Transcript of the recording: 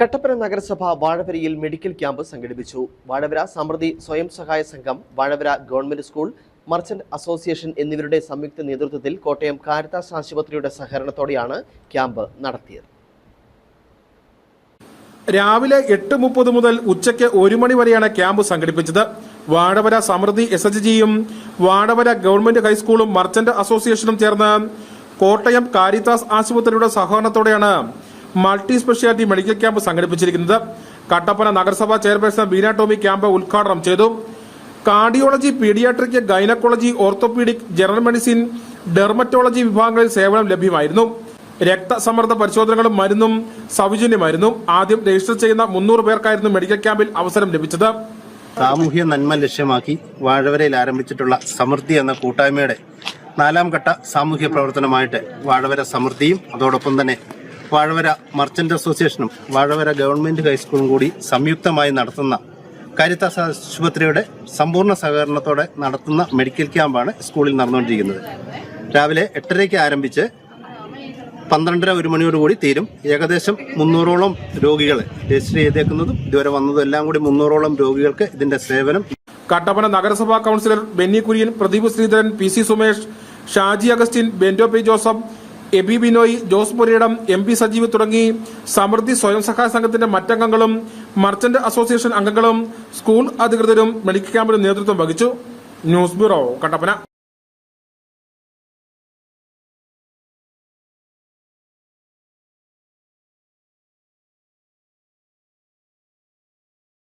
കട്ടപ്പന നഗരസഭ വാഴവരയിൽ medical camp സംഘടിപ്പിച്ചു. വാഴവര സമൃദ്ധി സ്വയം സഹായ സംഘം Vazhavara government school merchant association എന്നിവരുടെ സംയുക്ത നേതൃത്വത്തിൽ കോട്ടയം കാരിതാസ് ആശുപത്രിയുടെ സഹകരണത്തോടെയാണ് ക്യാമ്പ് നടത്തിയത്. രാവിലെ എട്ട് മുപ്പത് മുതൽ ഉച്ചയ്ക്ക് ഒരു മണി വരെയാണ് ക്യാമ്പ് സംഘടിപ്പിച്ചത്. വാഴവര സമൃദ്ധി എസ് എച്ച് ജിയും വാഴവര ഗവൺമെന്റ് ഹൈസ്കൂളും മർച്ചന്റ് അസോസിയേഷനും ചേർന്ന് കോട്ടയം കാരിതാസ് ആശുപത്രിയുടെ സഹകരണത്തോടെയാണ് മൾട്ടി സ്പെഷ്യാലിറ്റി മെഡിക്കൽ ക്യാമ്പ് സംഘടിപ്പിച്ചിരിക്കുന്നത് കട്ടപ്പന നഗരസഭാ ചെയർപേഴ്സൺ ബീന ടോമി ക്യാമ്പ് ഉദ്ഘാടനം ചെയ്തു. Cardiology paediatric gynaecology orthopaedic general medicine dermatology വിഭാഗങ്ങളിൽ സേവനം ലഭ്യമായിരുന്നു. രക്തസമ്മർദ്ദ പരിശോധനകളും മരുന്നും സൗജന്യമായിരുന്നു. ആദ്യം രജിസ്റ്റർ ചെയ്യുന്ന മുന്നൂറ് പേർക്കായിരുന്നു മെഡിക്കൽ ക്യാമ്പിൽ അവസരം ലഭിച്ചത്. സാമൂഹ്യ നന്മ ലക്ഷ്യമാക്കി വാഴവരയിൽ ആരംഭിച്ചിട്ടുള്ള സമൃദ്ധി എന്ന കൂട്ടായ്മയുടെ നാലാം ഘട്ട സാമൂഹ്യ പ്രവർത്തനമായിട്ട് വാഴവര സമൃദ്ധിയും അതോടൊപ്പം തന്നെ വാഴവര മർച്ചന്റ് അസോസിയേഷനും വാഴവര ഗവൺമെന്റ് ഹൈസ്കൂളും കൂടി സംയുക്തമായി നടത്തുന്ന കാരിത്താസ് ആശുപത്രിയുടെ സമ്പൂർണ സഹകരണത്തോടെ നടത്തുന്ന മെഡിക്കൽ ക്യാമ്പാണ് സ്കൂളിൽ നടന്നുകൊണ്ടിരിക്കുന്നത്. രാവിലെ എട്ടരയ്ക്ക് ആരംഭിച്ച് പന്ത്രണ്ടര ഒരു മണിയോടുകൂടി തീരും. ഏകദേശം മുന്നൂറോളം രോഗികൾ രജിസ്റ്റർ ചെയ്തേക്കുന്നതും ഇതുവരെ വന്നതും എല്ലാം കൂടി മുന്നൂറോളം രോഗികൾക്ക് ഇതിന്റെ സേവനം. കട്ടപ്പന നഗരസഭാ councillor Benny Kurian Pradeep Sreedharan P C Sumesh Shaji Augustine Bento P Joseph Eby Binoy Jose Purayidom M P Sajeev തുടങ്ങി സമൃദ്ധി സ്വയം സഹായ സംഘത്തിന്റെ മറ്റംഗങ്ങളും മർച്ചന്റ് അസോസിയേഷൻ അംഗങ്ങളും സ്കൂൾ അധികൃതരും മെഡിക്കൽ ക്യാമ്പിന് നേതൃത്വം വഹിച്ചു. News bureau Kattappana.